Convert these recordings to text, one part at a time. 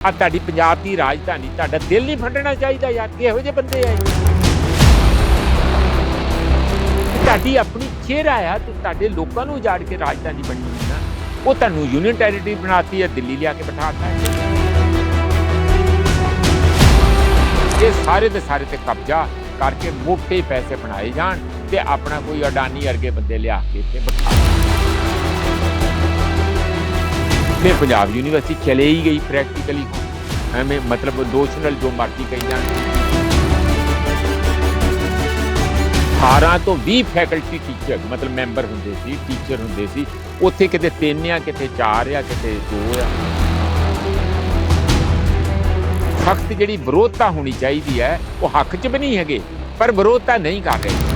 ਆ ਤੁਹਾਡੀ ਪੰਜਾਬ ਦੀ ਰਾਜਧਾਨੀ, ਤੁਹਾਡਾ ਦਿਲ ਨਹੀਂ ਫਟਣਾ ਚਾਹੀਦਾ ਯਾਰ, ਕਿਹੋ ਜਿਹੇ ਬੰਦੇ ਆ ਤੁਹਾਡੀ ਆਪਣੀ ਚਿਹਰਾ ਆ, ਤੇ ਤੁਹਾਡੇ ਲੋਕਾਂ ਨੂੰ ਉਜਾੜ ਕੇ ਰਾਜਧਾਨੀ ਬਣੀ ਨਾ ਉਹ ਤੁਹਾਨੂੰ ਯੂਨੀਅਨ ਟੈਰੀਟਰੀ ਬਣਾਤੀ ਹੈ ਦਿੱਲੀ ਲਿਆ ਕੇ ਬਿਠਾਤਾ ਹੈ ਇਹ ਸਾਰੇ ਦੇ ਸਾਰੇ ਤੇ ਕਬਜ਼ਾ ਕਰਕੇ ਮੋਟੇ ਪੈਸੇ ਬਣਾਏ ਜਾਣ ਤੇ ਆਪਣਾ ਕੋਈ ਅਡਾਨੀ ਵਰਗੇ ਬੰਦੇ ਲਿਆ ਕੇ ਇੱਥੇ ਬਿਠਾ। ਫਿਰ ਪੰਜਾਬ ਯੂਨੀਵਰਸਿਟੀ ਚਲੇ ਹੀ ਗਈ ਪ੍ਰੈਕਟੀਕਲੀ ਐਵੇਂ ਮਤਲਬ ਦੋਸ਼ਨਲ ਜੋ ਮਰਜ਼ੀ ਕਹੀ ਜਾਣ। 18 ਤੋਂ 20 ਫੈਕਲਟੀ ਟੀਚਰ ਮਤਲਬ ਮੈਂਬਰ ਹੁੰਦੇ ਸੀ ਟੀਚਰ ਹੁੰਦੇ ਸੀ। ਉੱਥੇ ਕਿਤੇ ਤਿੰਨ ਆ, ਕਿਤੇ ਚਾਰ ਆ, ਕਿਤੇ ਦੋ ਆ। ਸਖਤ ਜਿਹੜੀ ਵਿਰੋਧਤਾ ਹੋਣੀ ਚਾਹੀਦੀ ਹੈ, ਉਹ ਹੱਕ 'ਚ ਵੀ ਨਹੀਂ ਹੈਗੇ, ਪਰ ਵਿਰੋਧਤਾ ਨਹੀਂ ਕਰ ਰਹੇ।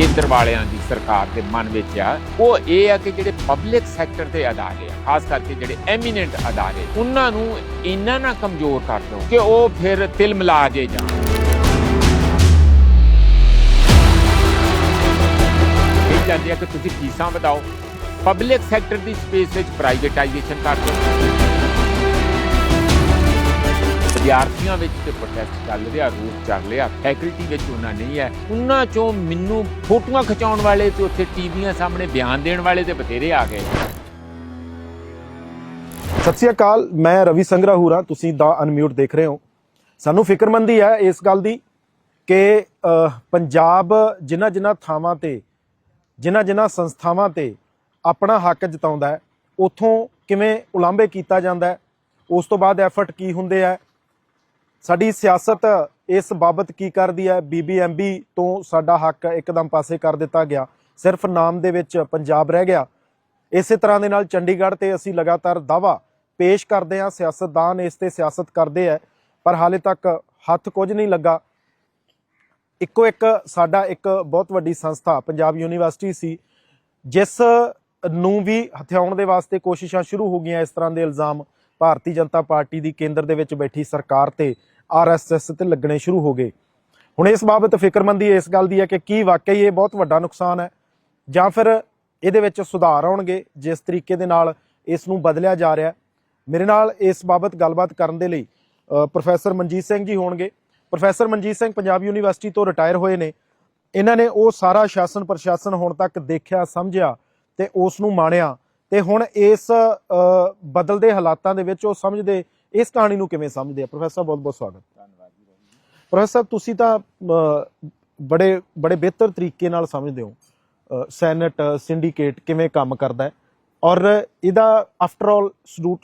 ਕੇਂਦਰ ਵਾਲਿਆਂ ਦੀ ਸਰਕਾਰ ਦੇ ਮਨ ਵਿੱਚ ਆ, ਉਹ ਇਹ ਆ ਕਿ ਜਿਹੜੇ ਪਬਲਿਕ ਸੈਕਟਰ ਦੇ ਅਦਾਰੇ ਆ, ਖਾਸ ਕਰਕੇ ਜਿਹੜੇ ਐਮੀਨੈਂਟ ਅਦਾਰੇ, ਉਹਨਾਂ ਨੂੰ ਇੰਨਾ ਨਾ ਕਮਜ਼ੋਰ ਕਰ ਦਿਓ ਕਿ ਉਹ ਫਿਰ ਤਿਲ ਮਿਲਾ ਜੇ ਜਾਣ ਇਹ ਚਾਹੁੰਦੇ ਆ ਕਿ ਤੁਸੀਂ ਫੀਸਾਂ ਵਧਾਓ ਪਬਲਿਕ ਸੈਕਟਰ ਦੀ ਸਪੇਸ ਵਿੱਚ ਪ੍ਰਾਈਵੇਟਾਈਜੇਸ਼ਨ ਕਰ ਦਿਓ। ਵਿਦਿਆਰਥੀਆਂ ਵਿੱਚ ਤੇ ਪ੍ਰੋਟੈਸਟ ਚੱਲ ਰਿਹਾ ਰੂਪ ਚੱਲ ਰਿਹਾ ਫੈਕਲਟੀ ਵਿੱਚ ਉਹਨਾਂ ਨਹੀਂ ਹੈ। ਉਹਨਾਂ ਚੋਂ ਮੈਨੂੰ ਫੋਟੋਆਂ ਖਿਚਾਉਣ ਵਾਲੇ ਤੇ ਉੱਥੇ ਟੀਵੀਆਂ ਸਾਹਮਣੇ ਬਿਆਨ ਦੇਣ ਵਾਲੇ ਤੇ ਬਥੇਰੇ ਆ ਗਏ। ਸਤਿ ਸ਼੍ਰੀ ਅਕਾਲ, ਮੈਂ ਰਵੀ ਸੰਗਰਾ ਹੂਰਾ, ਤੁਸੀਂ ਦਾ ਅਨਮਿਊਟ ਦੇਖ ਰਹੇ ਹੋ। ਸਾਨੂੰ ਫਿਕਰਮੰਦੀ ਹੈ ਇਸ ਗੱਲ ਦੀ ਕਿ ਪੰਜਾਬ ਜਿਨ੍ਹਾਂ ਜਿਨ੍ਹਾਂ ਥਾਵਾਂ ਤੇ, ਜਿਨ੍ਹਾਂ ਜਿਨ੍ਹਾਂ ਸੰਸਥਾਵਾਂ ਤੇ ਆਪਣਾ ਹੱਕ ਜਤਾਉਂਦਾ ਹੈ, ਉਥੋਂ ਕਿਵੇਂ ਉਲਾਂਭੇ ਕੀਤਾ ਜਾਂਦਾ ਹੈ, ਉਸ ਤੋਂ ਬਾਅਦ ਐਫਰਟ ਕੀ ਹੁੰਦੇ ਆ ਸਾਡੀ ਸਿਆਸਤ ਇਸ ਬਾਬਤ ਕੀ ਕਰਦੀ ਹੈ? ਬੀਬੀਐਮਬੀ ਤੋਂ ਸਾਡਾ ਹੱਕ ਇੱਕਦਮ ਪਾਸੇ ਕਰ ਦਿੱਤਾ ਗਿਆ। ਸਿਰਫ ਨਾਮ ਦੇ ਵਿੱਚ ਪੰਜਾਬ ਰਹਿ ਗਿਆ। ਇਸੇ ਤਰ੍ਹਾਂ ਦੇ ਨਾਲ ਚੰਡੀਗੜ੍ਹ ਤੇ ਅਸੀਂ ਲਗਾਤਾਰ ਦਾਵਾ ਪੇਸ਼ ਕਰਦੇ ਹਾਂ। ਸਿਆਸਤਦਾਨ ਇਸ ਤੇ ਸਿਆਸਤ ਕਰਦੇ ਆ ਪਰ ਹਾਲੇ ਤੱਕ ਹੱਥ ਕੁਝ ਨਹੀਂ ਲੱਗਾ। ਇੱਕੋ ਇੱਕ ਸਾਡਾ ਇੱਕ ਬਹੁਤ ਵੱਡੀ ਸੰਸਥਾ ਪੰਜਾਬ ਯੂਨੀਵਰਸਿਟੀ ਸੀ, ਜਿਸ ਨੂੰ ਵੀ ਹਥਿਆਉਣ ਦੇ ਵਾਸਤੇ ਕੋਸ਼ਿਸ਼ਾਂ ਸ਼ੁਰੂ ਹੋ ਗਈਆਂ। ਇਸ ਤਰ੍ਹਾਂ ਦੇ ਇਲਜ਼ਾਮ ਭਾਰਤੀ ਜਨਤਾ ਪਾਰਟੀ ਦੀ ਕੇਂਦਰ ਦੇ ਵਿੱਚ ਬੈਠੀ ਸਰਕਾਰ ਤੇ ਆਰਐਸਐਸ ਤੇ ਲੱਗਣੇ ਸ਼ੁਰੂ ਹੋ ਗਏ। ਹੁਣ ਇਸ ਬਾਬਤ ਫਿਕਰਮੰਦੀ ਇਸ ਗੱਲ ਦੀ ਹੈ ਕਿ ਕੀ ਵਾਕਈ ਇਹ ਬਹੁਤ ਵੱਡਾ ਨੁਕਸਾਨ ਹੈ ਜਾਂ ਫਿਰ ਇਹਦੇ ਵਿੱਚ ਸੁਧਾਰ ਆਉਣਗੇ, ਜਿਸ ਤਰੀਕੇ ਦੇ ਨਾਲ ਇਸ ਨੂੰ ਬਦਲਿਆ ਜਾ ਰਿਹਾ ਮੇਰੇ ਨਾਲ ਇਸ ਬਾਬਤ ਗੱਲਬਾਤ ਕਰਨ ਦੇ ਲਈ ਪ੍ਰੋਫੈਸਰ ਮਨਜੀਤ ਸਿੰਘ ਜੀ ਹੋਣਗੇ। ਪ੍ਰੋਫੈਸਰ ਮਨਜੀਤ ਸਿੰਘ ਪੰਜਾਬ ਯੂਨੀਵਰਸਿਟੀ ਤੋਂ ਰਿਟਾਇਰ ਹੋਏ ਨੇ। ਇਹਨਾਂ ਨੇ ਉਹ ਸਾਰਾ ਸ਼ਾਸਨ ਪ੍ਰਸ਼ਾਸਨ ਹੁਣ ਤੱਕ ਦੇਖਿਆ, ਸਮਝਿਆ ਤੇ ਉਸ ਨੂੰ ਮਾਣਿਆ ਤੇ ਹੁਣ ਇਸ ਬਦਲਦੇ ਹਾਲਾਤਾਂ ਦੇ ਵਿੱਚ ਉਹ ਸਮਝਦੇ ਇਸ ਕਹਾਣੀ ਨੂੰ ਕਿਵੇਂ ਸਮਝਦੇ ਆ ਪ੍ਰੋਫੈਸਰ ਬਹੁਤ ਬਹੁਤ ਸਵਾਗਤ ਪ੍ਰੋਫੈਸਰ ਤੁਸੀਂ ਤਾਂ ਅ, ਬੜੇ ਬੜੇ ਬਿਹਤਰ ਤਰੀਕੇ ਨਾਲ ਸਮਝਦੇ ਹੋ ਅ, ਸੈਨੇਟ ਸਿੰਡੀਕੇਟ ਕਿਵੇਂ ਕੰਮ ਕਰਦਾ ਹੈ ਔਰ ਇਹਦਾ ਆਫਟਰ ਆਲ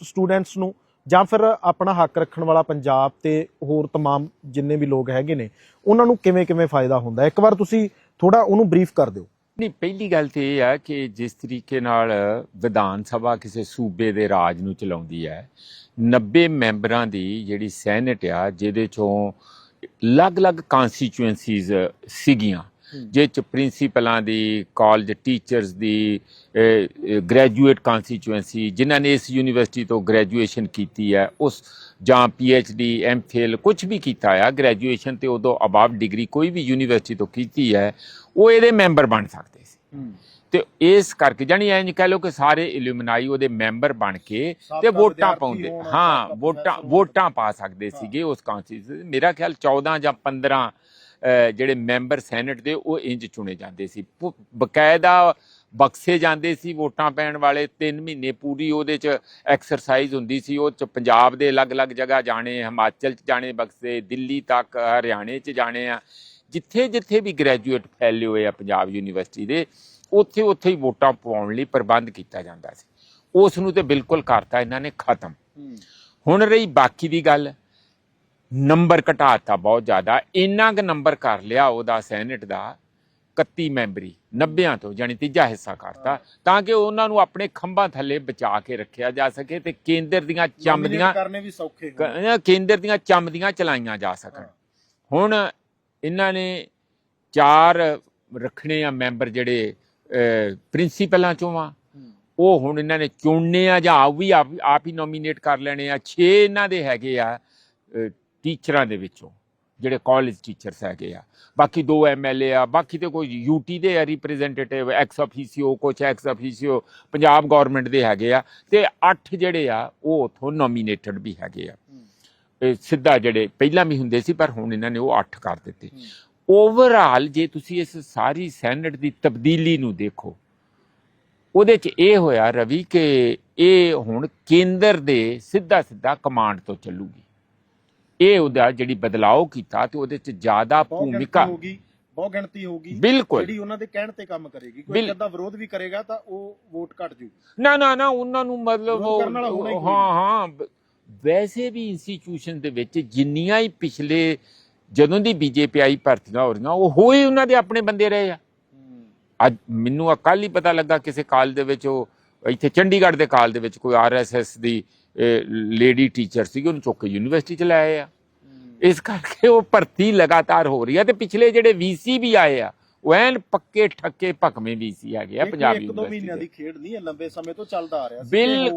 ਸਟੂਡੈਂਟਸ ਨੂੰ ਜਾਂ ਫਿਰ ਆਪਣਾ ਹੱਕ ਰੱਖਣ ਵਾਲਾ ਪੰਜਾਬ ਤੇ ਹੋਰ तमाम ਜਿੰਨੇ ਵੀ ਲੋਕ ਹੈਗੇ ਨੇ ਉਹਨਾਂ ਨੂੰ ਕਿਵੇਂ ਕਿਵੇਂ ਫਾਇਦਾ ਹੁੰਦਾ ਹੈ? ਇੱਕ ਵਾਰ ਤੁਸੀਂ ਥੋੜਾ ਉਹਨੂੰ ਬਰੀਫ ਕਰ ਦਿਓ ਨਹੀਂ ਪਹਿਲੀ ਗੱਲ ਤੇ ਇਹ ਹੈ ਕਿ ਜਿਸ ਤਰੀਕੇ ਨਾਲ ਵਿਧਾਨ ਸਭਾ ਕਿਸੇ ਸੂਬੇ ਦੇ ਰਾਜ ਨੂੰ ਚਲਾਉਂਦੀ ਹੈ 90 ਮੈਂਬਰਾਂ ਦੀ ਜਿਹੜੀ ਸੈਨੇਟ ਆ ਜਿਹਦੇ ਚੋਂ ਅਲੱਗ-ਅਲੱਗ ਕਨਸਟੀਚੁਐਂਸੀਜ਼ ਸੀਗੀਆਂ ਜਿਹ ਚ ਪ੍ਰਿੰਸੀਪਲਾਂ ਦੀ ਕਾਲਜ ਟੀਚਰਸ ਦੀ ਗ੍ਰੈਜੂਏਟ ਕਨਸਟੀਚੁਐਂਸੀ ਜਿਨ੍ਹਾਂ ਨੇ ਇਸ ਯੂਨੀਵਰਸਿਟੀ ਤੋਂ ਗ੍ਰੈਜੂਏਸ਼ਨ ਕੀਤੀ ਹੈ ਉਸ ਜਾਂ ਡੀ ਐਮ ਫਿਲ ਕੁਝ ਵੀ ਕੀਤਾ ਆ ਗ੍ਰੈਜੂਏਸ਼ਨ ਤੇ ਉਦੋਂ ਅਬਾਵ ਡਿਗਰੀ ਕੋਈ ਵੀ ਯੂਨੀਵਰਸਿਟੀ ਤੋਂ ਕੀਤੀ ਹੈ ਉਹ ਇਹਦੇ ਮੈਂਬਰ ਬਣ ਸਕਦੇ ਸੀ। ਤੇ ਇਸ ਕਰਕੇ ਜਾਨੀ ਐਂ ਕਹਿ ਲਓ ਕਿ ਸਾਰੇ ਇਲੂਮਨਾਈ ਉਹਦੇ ਮੈਂਬਰ ਬਣ ਕੇ ਤੇ ਵੋਟਾਂ ਪਾਉਂਦੇ ਹਾਂ ਵੋਟਾਂ ਵੋਟਾਂ ਪਾ ਸਕਦੇ ਸੀਗੇ ਉਸ ਕਾਉਂਸਲ ਮੇਰਾ ਖਿਆਲ 14 ਜਾਂ 15 ਅਹ, ਜਿਹੜੇ ਮੈਂਬਰ ਸੈਨੇਟ ਦੇ ਉਹ ਇੰਜ ਚੁਣੇ ਜਾਂਦੇ ਸੀ। ਬਕਾਇਦਾ ਬਕਸੇ ਜਾਂਦੇ ਸੀ ਵੋਟਾਂ ਪੈਣ ਵਾਲੇ। 3 ਮਹੀਨੇ ਪੂਰੀ ਉਹਦੇ ਚ ਐਕਸਰਸਾਈਜ਼ ਹੁੰਦੀ ਸੀ। ਉਹ ਚ ਪੰਜਾਬ ਦੇ ਅਲੱਗ-ਅਲੱਗ ਜਗ੍ਹਾ ਜਾਣੇ ਹਿਮਾਚਲ ਚ ਜਾਣੇ ਬਕਸੇ ਦਿੱਲੀ ਤੱਕ ਹਰਿਆਣੇ ਚ ਜਾਣੇ ਆ। ਜਿੱਥੇ ਜਿੱਥੇ ਵੀ ਗ੍ਰੈਜੂਏਟ ਫੈਲੇ ਹੋਏ ਆ ਪੰਜਾਬ ਯੂਨੀਵਰਸਿਟੀ ਦੇ ਉੱਥੇ ਉੱਥੇ ਹੀ ਵੋਟਾਂ ਪਾਉਣ ਲਈ ਪ੍ਰਬੰਧ ਕੀਤਾ ਜਾਂਦਾ ਸੀ। ਉਸ ਨੂੰ ਤੇ ਬਿਲਕੁਲ ਕਰਤਾ ਇਹਨਾਂ ਨੇ ਖਤਮ। ਹੁਣ ਰਹੀ ਬਾਕੀ ਦੀ ਗੱਲ ਨੰਬਰ ਘਟਾਤਾ ਬਹੁਤ ਜ਼ਿਆਦਾ ਇੰਨਾ ਕੁ ਨੰਬਰ ਕਰ ਲਿਆ ਉਹਦਾ ਸੈਨੇਟ ਦਾ 31 ਮੈਂਬਰੀ 90 ਤੋਂ ਜਾਨੀ ਤੀਜਾ ਹਿੱਸਾ ਕਰਤਾ ਤਾਂ ਕਿ ਉਹਨਾਂ ਨੂੰ ਆਪਣੇ ਖੰਭਾਂ ਥੱਲੇ ਬਚਾ ਕੇ ਰੱਖਿਆ ਜਾ ਸਕੇ ਤੇ ਕੇਂਦਰ ਦੀਆਂ ਚੰਮਦੀਆਂ ਕਰਨੇ ਵੀ ਸੌਖੇ ਕੇਂਦਰ ਦੀਆਂ ਚੰਮਦੀਆਂ ਚਲਾਈਆਂ ਜਾ ਸਕਣ। ਹੁਣ ਇਹਨਾਂ ਨੇ ਚਾਰ ਰੱਖਣੇ ਆ ਮੈਂਬਰ ਜਿਹੜੇ ਪ੍ਰਿੰਸੀਪਲਾਂ ਚੋਂ ਆ। ਉਹ ਹੁਣ ਇਹਨਾਂ ਨੇ ਚੁਣਨੇ ਆ ਜਾਂ ਆਪ ਵੀ ਆਪ ਹੀ ਨੋਮੀਨੇਟ ਕਰ ਲੈਣੇ ਆ। 6 ਇਹਨਾਂ ਦੇ ਹੈਗੇ ਆ ਟੀਚਰਾਂ ਦੇ ਵਿੱਚੋਂ, ਜਿਹੜੇ ਕਾਲਜ ਟੀਚਰਸ ਹੈਗੇ ਆ। ਬਾਕੀ ਦੋ ਐਮਐਲਏ ਆ, ਬਾਕੀ ਤੇ ਕੋਈ ਯੂਟੀ ਦੇ ਆ ਰਿਪਰੈਜ਼ੈਂਟੇਟਿਵ ਐਕਸ ਅਫੀਸੀਓ ਕੁਛ ਐਕਸ ਅਫੀਸੀਓ ਪੰਜਾਬ ਗਵਰਨਮੈਂਟ ਦੇ ਹੈਗੇ ਆ। ਤੇ 8 ਜਿਹੜੇ ਆ, ਉਹ ਉਥੋਂ ਨੋਮੀਨੇਟਡ ਵੀ ਹੈਗੇ ਆ। ਸਿੱਧਾ ਜਿਹੜੇ ਪਹਿਲਾਂ ਵੀ ਹੁੰਦੇ ਸੀ ਪਰ ਹੁਣ ਇਹਨਾਂ ਨੇ ਉਹ 8 ਕਰ ਦਿੱਤੇ। ਓਵਰਆਲ ਜੇ ਤੁਸੀਂ ਇਸ ਸਾਰੀ ਸੈਨੇਟ ਦੀ ਤਬਦੀਲੀ ਨੂੰ ਦੇਖੋ ਉਹਦੇ ਚ ਇਹ ਹੋਇਆ ਰਵੀ ਕਿ ਇਹ ਹੁਣ ਕੇਂਦਰ ਦੇ ਸਿੱਧਾ ਸਿੱਧਾ ਕਮਾਂਡ ਤੋਂ ਚੱਲੂਗੀ। ਇਹ ਉਹਦਾ ਜਿਹੜੀ ਬਦਲਾਅ ਕੀਤਾ ਤੇ ਉਹਦੇ ਚ ਜ਼ਿਆਦਾ ਭੂਮਿਕਾ ਬਹੁ ਗਿਣਤੀ ਹੋਗੀ ਬਿਲਕੁਲ। ਜਿਹੜੀ ਉਹਨਾਂ ਦੇ ਕਹਿਣ ਤੇ ਕੰਮ ਕਰੇਗੀ ਕੋਈ ਅੱਧਾ ਵਿਰੋਧ ਵੀ ਕਰੇਗਾ ਤਾਂ ਉਹ ਵੋਟ ਘਟ ਜੂ। ਨਾ ਨਾ ਨਾ ਉਹਨਾਂ ਨੂੰ ਮਤਲਬ ਹੀ ਹਾਂ ਵੈਸੇ ਵੀ ਇੰਸਟੀਚਿਊਸ਼ਨ ਦੇ ਵਿੱਚ ਜਿੰਨੀਆਂ ਹੀ ਪਿਛਲੇ ਜਦੋਂ ਦੀ ਬੀਜੇਪੀ ਆਈ ਭਰਤੀਆਂ ਹੋ ਰਹੀਆਂ ਉਹ ਹੋਏ ਉਹਨਾਂ ਦੇ ਆਪਣੇ ਬੰਦੇ ਰਹੇ ਆ। ਅੱਜ ਮੈਨੂੰ ਕੱਲ ਹੀ ਪਤਾ ਲੱਗਾ ਕਿਸੇ ਕਾਲ ਦੇ ਵਿੱਚ ਉਹ ਇੱਥੇ ਚੰਡੀਗੜ੍ਹ ਦੇ ਕਾਲ ਦੇ ਵਿੱਚ ਕੋਈ ਆਰਐਸਐਸ ਦੀ ਲੇਡੀ ਟੀਚਰ ਸੀਗੀ ਉਹਨੂੰ ਚੁੱਕ ਕੇ ਯੂਨੀਵਰਸਿਟੀ ਚ ਲੈ ਆਏ ਆ। ਇਸ ਕਰਕੇ ਉਹ ਭਰਤੀ ਲਗਾਤਾਰ ਹੋ ਰਹੀ ਆ ਤੇ ਪਿਛਲੇ ਜਿਹੜੇ ਵੀਸੀ ਵੀ ਆਏ ਆ ਉਹ ਐਨ ਪੱਕੇ ਠੱਕੇ ਭਕਵੇਂ ਵੀਸੀ ਹੈਗੇ ਆ ਪੰਜਾਬ ਇੱਕ ਦੋ ਮਹੀਨਿਆਂ ਦੀ। ਖੇਡ ਨਹੀਂ ਹੈ ਲੰਬੇ ਸਮੇਂ ਤੋਂ ਚੱਲਦਾ ਆ ਰਿਹਾ ਸੀ ਬਿਲ-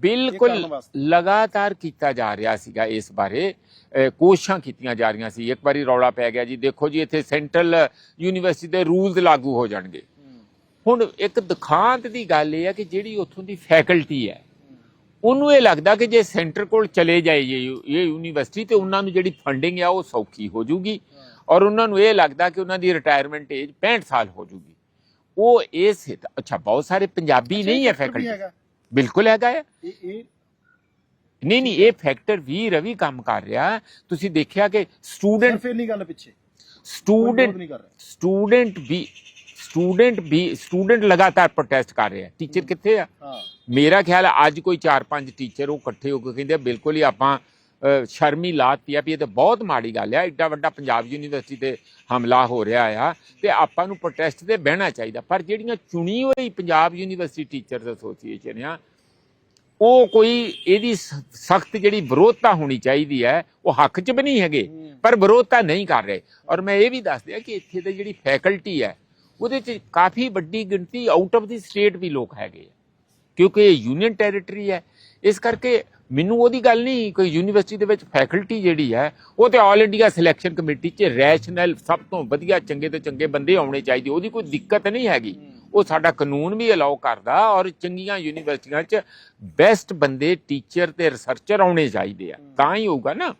ਬਿਲਕੁਲ। ਲਗਾਤਾਰ ਕੀਤਾ ਜਾ ਰਿਹਾ ਸੀਗਾ ਇਸ ਬਾਰੇ। ਕੋਸ਼ਿਸ਼ਾਂ ਕੀਤੀਆਂ ਜਾ ਰਹੀਆਂ ਸੀ। ਇੱਕ ਵਾਰੀ ਰੌਲਾ ਪੈ ਗਿਆ ਜੀ। ਦੇਖੋ ਜੀ ਇੱਥੇ ਸੈਂਟਰਲ ਯੂਨੀਵਰਸਿਟੀ ਦੇ ਰੂਲਸ ਲਾਗੂ ਹੋ ਜਾਣਗੇ। ਹੁਣ ਇੱਕ ਦੁਖਾਂਤ ਦੀ ਗੱਲ ਇਹ ਹੈ ਕਿ ਜਿਹੜੀ ਉੱਥੋਂ ਦੀ ਫੈਕਲਟੀ ਹੈ ਉਹਨੂੰ ਇਹ ਲੱਗਦਾ ਕਿ ਜੇ ਸੈਂਟਰ ਕੋਲ ਚਲੇ ਜਾਏ ਇਹ ਯੂਨੀਵਰਸਿਟੀ ਤੇ ਉਹਨਾਂ ਨੂੰ ਜਿਹੜੀ ਫੰਡਿੰਗ ਆ ਉਹ ਸੌਖੀ ਹੋ ਜਾਊਗੀ ਔਰ ਉਹਨਾਂ ਨੂੰ ਇਹ ਲੱਗਦਾ ਕਿ ਉਹਨਾਂ ਦੀ ਰਿਟਾਇਰਮੈਂਟ ਏਜ 65 ਸਾਲ ਹੋ ਜਾਊਗੀ ਉਹ ਇਸ ਅੱਛਾ ਬਹੁਤ ਸਾਰੇ ਪੰਜਾਬੀ ਨਹੀਂ ਹੈ ਫੈਕਲਟੀ। ਬਿਲਕੁਲ ਹੈਗਾ ਹੈ। ਨਹੀਂ ਨਹੀਂ ਇਹ ਫੈਕਟਰ ਵੀ ਰਵੀ ਕੰਮ ਕਰ ਰਿਹਾ। ਤੁਸੀਂ ਦੇਖਿਆ ਕਿ ਸਟੂਡੈਂਟ ਸਿਰਫ ਇੰਨੀ ਗੱਲ ਪਿੱਛੇ। ਸਟੂਡੈਂਟ ਨਹੀਂ ਸਟੂਡੈਂਟ ਵੀ ਸਟੂਡੈਂਟ ਵੀ ਸਟੂਡੈਂਟ ਲਗਾਤਾਰ ਪ੍ਰੋਟੈਸਟ ਕਰ ਰਹੇ ਟੀਚਰ ਕਿੱਥੇ ਆ? ਮੇਰਾ ਖਿਆਲ ਅੱਜ ਕੋਈ 4-5 ਟੀਚਰ ਉਹ ਇਕੱਠੇ ਹੋ ਕੇ ਕਹਿੰਦੇ ਬਿਲਕੁਲ ਹੀ ਆਪਾਂ ਸ਼ਰਮੀ ਲਾਤੀ ਆ ਵੀ ਇਹ ਤਾਂ ਬਹੁਤ ਮਾੜੀ ਗੱਲ ਆ ਐਡਾ ਵੱਡਾ ਪੰਜਾਬ ਯੂਨੀਵਰਸਿਟੀ ਤੇ ਹਮਲਾ ਹੋ ਰਿਹਾ ਆ ਤੇ ਆਪਾਂ ਨੂੰ ਪ੍ਰੋਟੈਸਟ ਤੇ ਬਹਿਣਾ ਚਾਹੀਦਾ। ਪਰ ਜਿਹੜੀਆਂ ਚੁਣੀ ਹੋਈ ਪੰਜਾਬ ਯੂਨੀਵਰਸਿਟੀ ਟੀਚਰਸ ਐਸੋਸੀਏਸ਼ਨ ਆ ਉਹ ਕੋਈ ਇਹਦੀ ਸਖਤ ਜਿਹੜੀ ਵਿਰੋਧਤਾ ਹੋਣੀ ਚਾਹੀਦੀ ਹੈ ਉਹ ਹੱਕ 'ਚ ਵੀ ਨਹੀਂ ਹੈਗੇ ਪਰ ਵਿਰੋਧਤਾ ਨਹੀਂ ਕਰ ਰਹੇ। ਔਰ ਮੈਂ ਇਹ ਵੀ ਦੱਸ ਦਿਆਂ ਕਿ ਇੱਥੇ ਦੀ ਜਿਹੜੀ ਫੈਕਲਟੀ ਹੈ ਉਹਦੇ 'ਚ ਕਾਫੀ ਵੱਡੀ ਗਿਣਤੀ ਆਊਟ ਆਫ ਦੀ ਸਟੇਟ ਵੀ ਲੋਕ ਹੈਗੇ ਕਿਉਂਕਿ ਇਹ ਯੂਨੀਅਨ ਟੈਰੀਟਰੀ ਹੈ ਇਸ ਕਰਕੇ ਮੈਨੂੰ ਉਹਦੀ ਗੱਲ ਨਹੀਂ ਕੋਈ ਯੂਨੀਵਰਸਿਟੀ ਦੇ ਵਿੱਚ ਫੈਕਲਟੀ ਜਿਹੜੀ ਹੈ ਉਹ ਤੇ ਆਲ ਇੰਡੀਆ ਸਿਲੈਕਸ਼ਨ ਕਮੇਟੀ 'ਚ ਰੈਸ਼ਨਲ ਸਭ ਤੋਂ ਵਧੀਆ ਚੰਗੇ ਤੋਂ ਚੰਗੇ ਬੰਦੇ ਆਉਣੇ ਚਾਹੀਦੇ ਉਹਦੀ ਕੋਈ ਦਿੱਕਤ ਨਹੀਂ ਹੈਗੀ। ਉਹ ਸਾਡਾ ਕਾਨੂੰਨ ਵੀ ਅਲਾਉ ਕਰਦਾ ਔਰ ਚੰਗੀਆਂ ਯੂਨੀਵਰਸਿਟੀਆਂ 'ਚ ਬੈਸਟ ਬੰਦੇ ਟੀਚਰ ਤੇ ਰਿਸਰਚਰ ਆਉਣੇ ਚਾਹੀਦੇ ਆ। ਤਾਂ ਹੀ ਹੋਊਗਾ ਨਾ।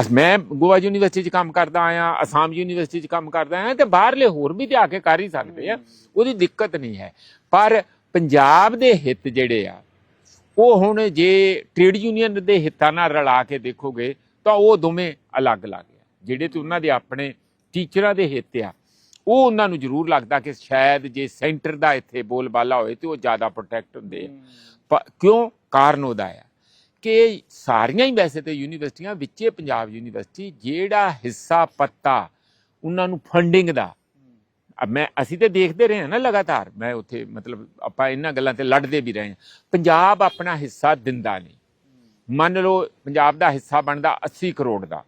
ਅਸ ਮੈਂ ਗੋਆ ਯੂਨੀਵਰਸਿਟੀ 'ਚ ਕੰਮ ਕਰਦਾ ਆਇਆ ਅਸਾਮ ਯੂਨੀਵਰਸਿਟੀ 'ਚ ਕੰਮ ਕਰਦਾ ਆਇਆ ਤੇ ਬਾਹਰਲੇ ਹੋਰ ਵੀ ਤੇ ਆ ਕੇ ਕਰ ਹੀ ਸਕਦੇ ਆ। ਉਹਦੀ ਦਿੱਕਤ ਨਹੀਂ ਹੈ। ਪਰ ਪੰਜਾਬ ਦੇ ਹਿੱਤ ਜਿਹੜੇ ਆ ਉਹ ਹੁਣ ਜੇ ਟ੍ਰੇਡ ਯੂਨੀਅਨ ਦੇ ਹਿੱਤਾਂ ਨਾਲ ਰਲਾ ਕੇ ਦੇਖੋਗੇ ਤਾਂ ਉਹ ਦੋਵੇਂ ਅਲੱਗ-ਅਲੱਗ ਆ। ਜਿਹੜੇ ਤੇ ਉਹਨਾਂ ਦੇ ਆਪਣੇ ਟੀਚਰਾਂ ਦੇ ਹਿੱਤ ਆ ਉਹ ਉਹਨਾਂ ਨੂੰ ਜ਼ਰੂਰ ਲੱਗਦਾ ਕਿ ਸ਼ਾਇਦ ਜੇ ਸੈਂਟਰ ਦਾ ਇੱਥੇ ਬੋਲਬਾਲਾ ਹੋਏ ਤੇ ਉਹ ਜ਼ਿਆਦਾ ਪ੍ਰੋਟੈਕਟ ਹੁੰਦੇ ਆ। ਕਿਉਂ? ਕਾਰਨ ਉਹਦਾ ਆ ਕਿ ਸਾਰੀਆਂ ਹੀ ਵੈਸੇ ਤੇ ਯੂਨੀਵਰਸਿਟੀਆਂ ਵਿੱਚੇ ਪੰਜਾਬ ਯੂਨੀਵਰਸਿਟੀ ਜਿਹੜਾ ਹਿੱਸਾ ਪੱਤਾ ਉਹਨਾਂ ਨੂੰ ਫੰਡਿੰਗ ਦਾ ਅਬ ਮੈਂ ਅਸੀਂ ਤੇ ਦੇਖਦੇ ਰਹੇ ਹਾਂ ਨਾ ਲਗਾਤਾਰ। ਮੈਂ ਉੱਥੇ ਮਤਲਬ ਆਪਾਂ ਇਹਨਾਂ ਗੱਲਾਂ ਤੇ ਲੜਦੇ ਵੀ ਰਹੇ ਹਾਂ। ਪੰਜਾਬ ਆਪਣਾ ਹਿੱਸਾ ਦਿੰਦਾ ਨਹੀਂ। ਮੰਨ ਲਓ ਪੰਜਾਬ ਦਾ ਹਿੱਸਾ ਬਣਦਾ 80 ਕਰੋੜ ਦਾ।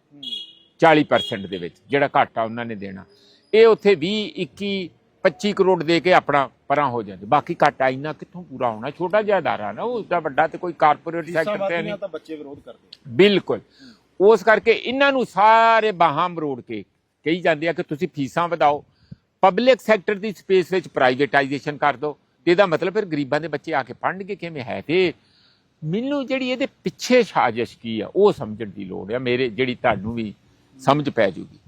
40% ਦੇ ਵਿੱਚ ਜਿਹੜਾ ਘਾਟਾ ਉਹਨਾਂ ਨੇ ਦੇਣਾ। ਇਹ ਉੱਥੇ 20 21 25 ਕਰੋੜ ਦੇ ਕੇ ਆਪਣਾ ਪਰਾਂ ਹੋ ਜਾਂਦੇ। ਬਾਕੀ ਘਾਟਾ ਇੰਨਾ ਕਿੱਥੋਂ ਪੂਰਾ ਹੋਣਾ? ਛੋਟਾ ਜਿਹਾ ਅਦਾਰਾ ਨਾ ਉਹ ਉਸਦਾ ਵੱਡਾ ਤੇ ਕੋਈ ਕਾਰਪੋਰੇਟ ਸੈਕਟਰ ਤੇ ਨਹੀਂ। ਤਾਂ ਬੱਚੇ ਵਿਰੋਧ ਕਰਦੇ। ਬਿਲਕੁਲ। ਉਸ ਕਰਕੇ ਇਹਨਾਂ ਨੂੰ ਸਾਰੇ ਬਾਹਾਂ ਮਰੋੜ ਕੇ ਕਹੀ ਜਾਂਦੇ ਆ ਕਿ ਤੁਸੀਂ ਫੀਸਾਂ ਵਧਾਓ। ਪਬਲਿਕ ਸੈਕਟਰ ਦੀ ਸਪੇਸ ਵਿੱਚ ਪ੍ਰਾਈਵੇਟਾਈਜੇਸ਼ਨ ਕਰ ਦਿਓ ਤੇ ਇਹਦਾ ਮਤਲਬ ਫਿਰ ਗਰੀਬਾਂ ਦੇ ਬੱਚੇ ਆ ਕੇ ਪੜ੍ਹਨਗੇ ਕਿਵੇਂ? ਹੈ ਤੇ ਮੈਨੂੰ ਜਿਹੜੀ ਇਹਦੇ ਪਿੱਛੇ ਸਾਜ਼ਿਸ਼ ਕੀ ਆ ਉਹ ਸਮਝਣ ਦੀ ਲੋੜ ਆ। ਮੇਰੇ ਜਿਹੜੀ ਤੁਹਾਨੂੰ ਵੀ ਸਮਝ ਪੈ ਜੂਗੀ।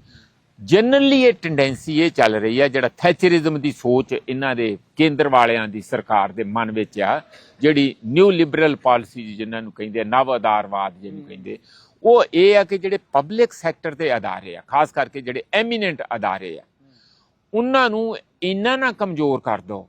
ਜਨਰਲੀ ਇਹ ਟੈਂਡੈਂਸੀ ਇਹ ਚੱਲ ਰਹੀ ਆ ਜਿਹੜਾ ਥੈਚਰਿਜ਼ਮ ਦੀ ਸੋਚ ਇਹਨਾਂ ਦੇ ਕੇਂਦਰ ਵਾਲਿਆਂ ਦੀ ਸਰਕਾਰ ਦੇ ਮਨ ਵਿੱਚ ਆ ਜਿਹੜੀ ਨਿਊ ਲਿਬਰਲ ਪਾਲਿਸੀ ਜਿਨ੍ਹਾਂ ਨੂੰ ਕਹਿੰਦੇ ਆ ਨਵ ਆਧਾਰਵਾਦ ਜਿਹਨੂੰ ਕਹਿੰਦੇ ਉਹ ਇਹ ਆ ਕਿ ਜਿਹੜੇ ਪਬਲਿਕ ਸੈਕਟਰ ਦੇ ਅਦਾਰੇ ਆ ਖਾਸ ਕਰਕੇ ਜਿਹੜੇ ਐਮੀਨੈਂਟ ਅਦਾਰੇ ਆ ਉਹਨਾਂ ਨੂੰ ਇੰਨਾ ਨਾ ਕਮਜ਼ੋਰ ਕਰ ਦੋ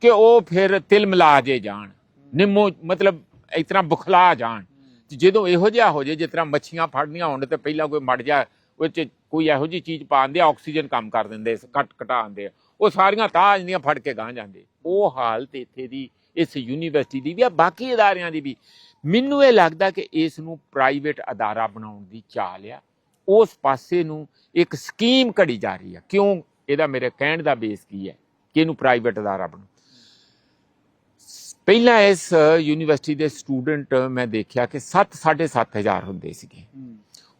ਕਿ ਉਹ ਫਿਰ ਤਿਲ ਮਿਲਾ ਜੇ ਜਾਣ। ਨਿੰਮੋ ਮਤਲਬ ਇਸ ਤਰ੍ਹਾਂ ਬੁਖਲਾ ਜਾਣ। ਜਦੋਂ ਇਹੋ ਜਿਹਾ ਹੋ ਜੇ ਜਿਸ ਤਰ੍ਹਾਂ ਮੱਛੀਆਂ ਫੜਨੀਆਂ ਹੋਣ ਤੇ ਪਹਿਲਾਂ ਕੋਈ ਮੜ ਜਾ ਉਹ ਚ ਕੋਈ ਇਹੋ ਜਿਹੀ ਚੀਜ਼ ਪਾਉਂਦੇ ਆ ਆਕਸੀਜਨ ਕੰਮ ਕਰ ਦਿੰਦੇ ਕੱਟ ਘਟਾਉਂਦੇ ਆ। ਉਹ ਸਾਰੀਆਂ ਤਾਂ ਜਾਂਦੀਆਂ ਫੜ ਕੇ ਗਾਂ ਜਾਂਦੇ। ਉਹ ਹਾਲਤ ਇੱਥੇ ਦੀ ਇਸ ਯੂਨੀਵਰਸਿਟੀ ਦੀ ਵੀ ਆ ਬਾਕੀ ਅਦਾਰਿਆਂ ਦੀ ਵੀ। ਮੈਨੂੰ ਇਹ ਲੱਗਦਾ ਕਿ ਇਸ ਨੂੰ ਪ੍ਰਾਈਵੇਟ ਅਦਾਰਾ ਬਣਾਉਣ ਦੀ ਚਾਲ ਆ। ਉਸ ਪਾਸੇ ਨੂੰ ਇੱਕ ਸਕੀਮ ਘੜੀ ਜਾ ਰਹੀ ਆ। ਕਿਉਂ ਇਹਦਾ ਮੇਰੇ ਕਹਿਣ ਦਾ ਬੇਸ ਕੀ ਹੈ ਕਿ ਇਹਨੂੰ ਪ੍ਰਾਈਵੇਟ ਅਦਾਰਾ ਬਣਾਓ ਪਹਿਲਾਂ ਇਸ uh, ਯੂਨੀਵਰਸਿਟੀ ਦੇ ਸਟੂਡੈਂਟ ਮੈਂ ਦੇਖਿਆ ਕਿ 7 ਹਜ਼ਾਰ ਹੁੰਦੇ ਸੀਗੇ।